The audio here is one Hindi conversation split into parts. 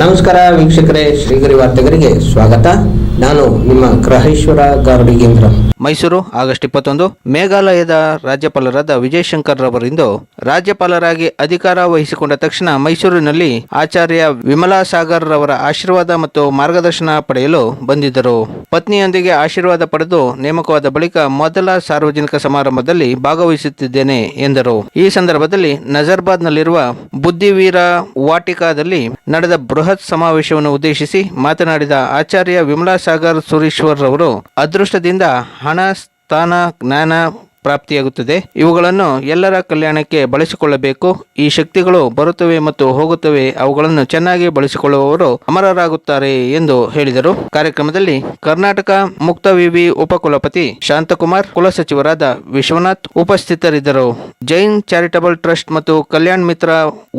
ನಮಸ್ಕಾರ ವೀಕ್ಷಕರೇ, ಶ್ರೀಗರಿ ವಾರ್ತೆಗರಿಗೆ ಸ್ವಾಗತ. ನಾನು ನಿಮ್ಮ ಗ್ರಹೇಶ್ವರ ಗಾರ್ಡಿಗೇಂದ್ರ ಮೈಸೂರು, ಆಗಸ್ಟ್ ಇಪ್ಪತ್ತೊಂದು, ಮೇಘಾಲಯದ ರಾಜ್ಯಪಾಲರಾದ ವಿಜಯಶಂಕರ್ ರವರಿಂದು ರಾಜ್ಯಪಾಲರಾಗಿ ಅಧಿಕಾರ ವಹಿಸಿಕೊಂಡ ತಕ್ಷಣ ಮೈಸೂರಿನಲ್ಲಿ ಆಚಾರ್ಯ ವಿಮಲಾ ಸಾಗರ್ ರವರ ಆಶೀರ್ವಾದ ಮತ್ತು ಮಾರ್ಗದರ್ಶನ ಪಡೆಯಲು ಬಂದಿದ್ದರು. ಪತ್ನಿಯೊಂದಿಗೆ ಆಶೀರ್ವಾದ ಪಡೆದು ನೇಮಕವಾದ ಬಳಿಕ ಮೊದಲ ಸಾರ್ವಜನಿಕ ಸಮಾರಂಭದಲ್ಲಿ ಭಾಗವಹಿಸುತ್ತಿದ್ದೇನೆ, ಎಂದರು. ಈ ಸಂದರ್ಭದಲ್ಲಿ ನಜರ್ಬಾದ್ನಲ್ಲಿರುವ ಬುದ್ಧಿವೀರ ವಾಟಿಕಾದಲ್ಲಿ ನಡೆದ ಬೃಹತ್ ಸಮಾವೇಶವನ್ನು ಉದ್ದೇಶಿಸಿ ಮಾತನಾಡಿದ ಆಚಾರ್ಯ ವಿಮಲಾ ಸಾಗರ್ ಸುರೀಶ್ವರ್ ರವರು ಅದೃಷ್ಟದಿಂದ ಹಣ ಸ್ಥಾನ ಜ್ಞಾನ ಪ್ರಾಪ್ತಿಯಾಗುತ್ತದೆ. ಇವುಗಳನ್ನು ಎಲ್ಲರ ಕಲ್ಯಾಣಕ್ಕೆ ಬಳಸಿಕೊಳ್ಳಬೇಕು. ಈ ಶಕ್ತಿಗಳು ಬರುತ್ತವೆ ಮತ್ತು ಹೋಗುತ್ತವೆ. ಅವುಗಳನ್ನು ಚೆನ್ನಾಗಿ ಬಳಸಿಕೊಳ್ಳುವವರು ಅಮರರಾಗುತ್ತಾರೆ ಎಂದು ಹೇಳಿದರು. ಕಾರ್ಯಕ್ರಮದಲ್ಲಿ ಕರ್ನಾಟಕ ಮುಕ್ತ ವಿವಿ ಉಪಕುಲಪತಿ ಶಾಂತಕುಮಾರ್ ಕುಲಸಚಿವರಾದ ವಿಶ್ವನಾಥ್ ಉಪಸ್ಥಿತರಿದ್ದರು. ಜೈನ್ ಚಾರಿಟಬಲ್ ಟ್ರಸ್ಟ್ ಮತ್ತು ಕಲ್ಯಾಣ್ ಮಿತ್ರ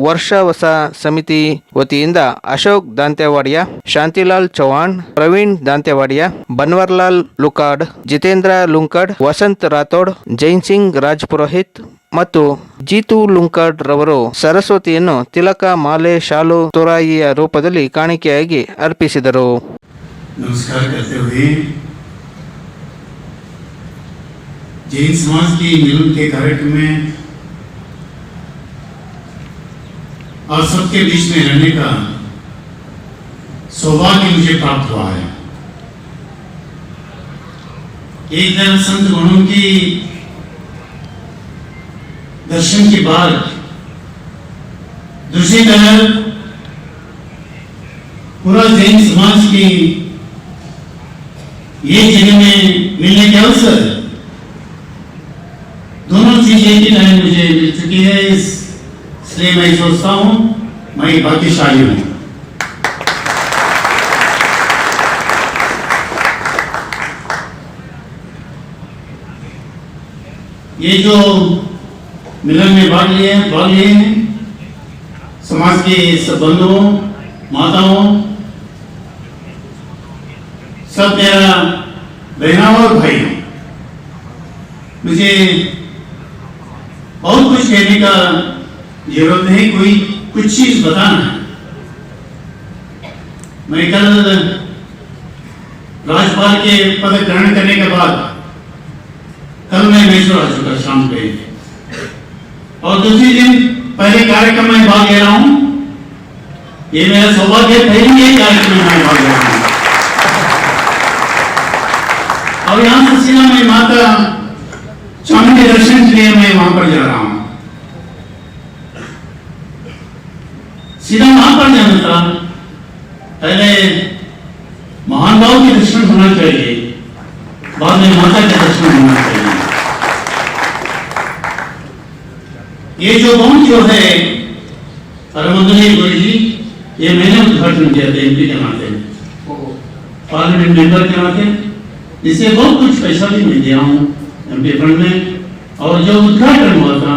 ವರ್ಷ ಹೊಸ ಸಮಿತಿ ವತಿಯಿಂದ ಅಶೋಕ್ ದಾಂತೇವಾಡಿಯ ಶಾಂತಿಲಾಲ್ ಚೌಹಾಣ್, ಪ್ರವೀಣ್ ದಾಂತೇವಾಡಿಯ ಬನ್ವರ್ಲಾಲ್ ಲುಕಾಡ್, ಜಿತೇಂದ್ರ ಲುಂಕಡ್, ವಸಂತ್ ರಾಥೋಡ್ ಜೈನ್ ಸಿಂಗ್ ರಾಜ್ ಪುರೋಹಿತ್ ಮತ್ತು ಜೀತು ಲುಂಕಡ್ ರವರು ಸರಸ್ವತಿಯನ್ನು ತಿಲಕ ಮಾಲೆ ಶಾಲು ತುರಾಯಿಯ ರೂಪದಲ್ಲಿ ಕಾಣಿಕೆಯಾಗಿ ಅರ್ಪಿಸಿದರು नमस्कार करते हुए जैन समाज की मिलन के कार्यक्रम में और सबके बीच में रहने का सौभाग्य मुझे प्राप्त हुआ है एक दिन संत गुणों की दर्शन के बाद दूसरी तरफ़ पूरा जैन समाज की ये जगह में मिलने के अवसर दोनों चीज़ें की टाइम मुझे मिल चुकी है। इसलिए मैं सोचता हूँ, मैं भाग्यशाली हूँ। ये जो मिलन में भाग लिए भाग लिए हैं। समाज के सब बंधुओं, माताओं, सब मेरा बहना और भाई मुझे बहुत कुछ कहने का ज़रूरत नहीं, कोई कुछ चीज़ बताना है। मैं कल राज्यपाल के पद ग्रहण करने के बाद कल मैं मैसूर आ चुका और दूसरी दिन पहले कार्यक्रम में भाग ले रहा हूँ। ये मेरा सौभाग्य पहली ही कार्यक्रम में भाग ले रहा हूँ। और यहाँ से सीधा मैं माता चामुंडी के दर्शन के लिए मैं वहाँ पर जा रहा हूँ। सीधा वहाँ पर जाना था पहले महान भाव के दर्शन होना चाहिए, बाद में माता के दर्शन होना चाहिए। ये जो भवन जो है हरमंदनी गुरु जी ये मैंने उद्घाटन किया था एमपी के नाते पार्लियामेंट मेंबर के नाते इससे बहुत कुछ पैसा भी मैं दिया हूँ एमपी फंड में। और जो उद्घाटन हुआ था,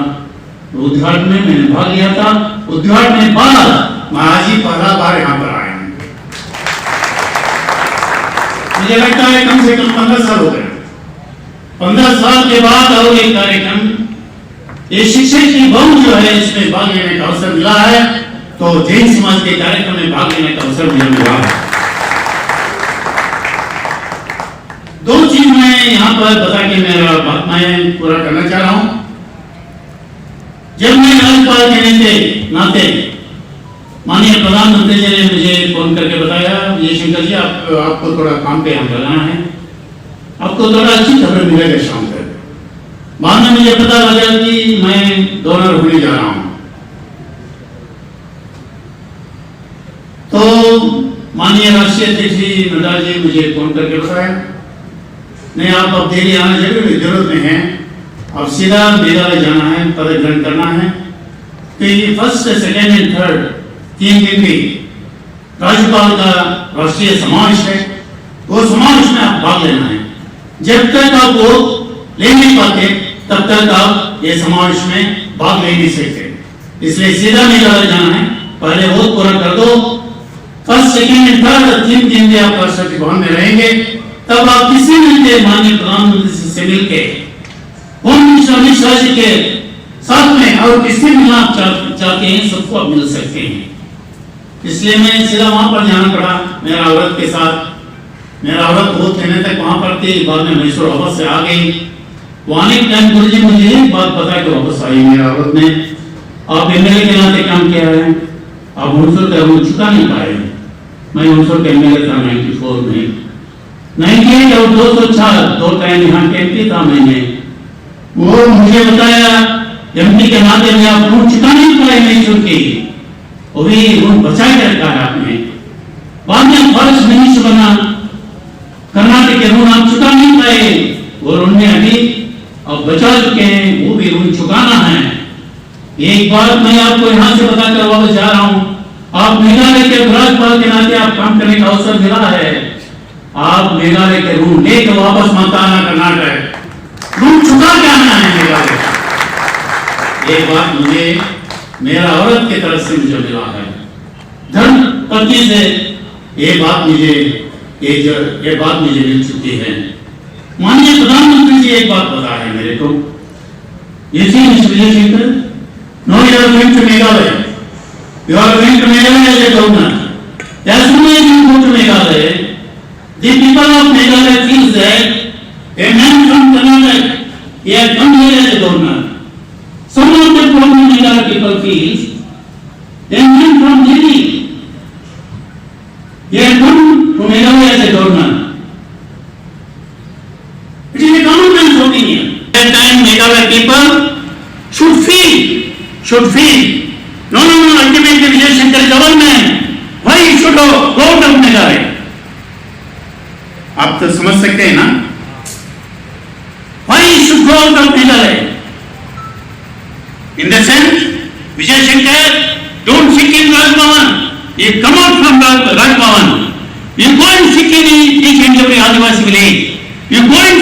उद्घाटन में मैंने भाग लिया था। उद्घाटन के बाद मैं आज ही पहला बार यहाँ पर हूँ। मुझे लगता है कम से कम पंद्रह साल हो गए। पंद्रह साल के बाद और एक कार्यक्रम ये शिक्षक की बहु जो है इसमें भाग लेने का अवसर मिला है। तो जैन समाज के कार्यक्रम में भाग लेने का अवसर मिला है। दो चीज़ मैं यहाँ पर बता के मेरा बात मैं पूरा करना चाह रहा हूँ। जब मैं राज्यपाल कहने के नाते, माननीय प्रधानमंत्री जी ने मुझे फ़ोन करके बताया, ये शंकर जी, आप, आपको थोड़ा काम पे यहाँ लगाना है। आपको थोड़ा अच्छी खबर मिलेगा शाम बाद में मुझे पता लगा कि मैं डोनर होने जा रहा हूँ। तो माननीय राष्ट्रीय अध्यक्ष जी नड्डा जी मुझे फ़ोन करके बताया। नहीं आप अब दिल्ली आना ज़रूर ज़रूरत नहीं है, अब सीधा मेघालय जाना है पद ग्रहण करना है। तो ये फ़र्स्ट सेकेंड एंड थर्ड तीन दिन भी राज्यपाल का राष्ट्रीय समावेश है। वो समावेश में आप भाग लेना है। जब तक आप वो ले नहीं पाते तब तक आप ये समावेश में भाग ले नहीं सकते। इसलिए सीधा मेघालय जाना है। पहले वो पूरा कर दो। फ़र्स्ट, सेकेंड एंड थर्ड, तीन दिन में आप राष्ट्रपति भवन में रहेंगे। तब आप किसी भी के माननीय प्रधानमंत्री से मिलके होम मिनिस्टर अमित के साथ में और किससे मिलना आप चाह- चाहते हैं, सबको आप मिल सकते हैं। इसलिए मैं सीधा वहाँ पर जाना पड़ा मेरा औरत के साथ। मेरा औरत बहुत कहने तक वहाँ पर थी। बाद में मैसूर से आ गई। वो आने के टाइम गुरु जी मुझे एक बात बता के वापस आई मेरा औरत ने। आप एमएलए के नाते काम किया है। आप उनसर का वो चुका नहीं पाए मैं उनसर का एमएलए था 94 में 98 और 204 दो टाइम यहाँ कैंपी था मैंने। वो मुझे बताया एमपी के नाते में आप ऋण चुका नहीं पाए मैसूर की। वो भी ऋण बचाए रखा है आपने। बाद में फॉरेस्ट मिनिस्टर बना। कर्नाटक के ऋण आप चुका नहीं पाए। ऋण में अभी अब बचा चुके हैं, वो भी ऋण चुकाना है। एक बात मैं आपको यहाँ से बताकर वापस जा रहा हूँ। आप मेघालय के राज्यपाल के नाते आप काम करने का अवसर मिला है। आप मेघालय के ऋण लेकर वापस मत आना कर्नाटक। ऋण चुका के आना है मेघालय? का। ये बात मुझे, मेरा औरत की तरफ़ से मुझे मिला है। धर्म पति से ये बात मुझे, ये ये बात मुझे मिल चुकी है। माननीय प्रधानमंत्री जी एक बात बता रहे मेरे को। इसी no Meghalaya Meghalaya man from Karnataka, he had come here as a governor. Some of the from Meghalaya people feels, a man from Delhi, he had come to Meghalaya as a governor. It is a common man's opinion. That time Meghalaya people should feel, should feel, no, no, no, ultimately Vijay Shankar government, why you should go go to Meghalaya? आप तो समझ सकते हैं ना Why you should go out of Meghalaya? In the sense, Vijay Shankar, don't seek in Raj Bhavan. You come out from Raj Raj Bhavan. You go and seek in each and every Adivasi village. You go and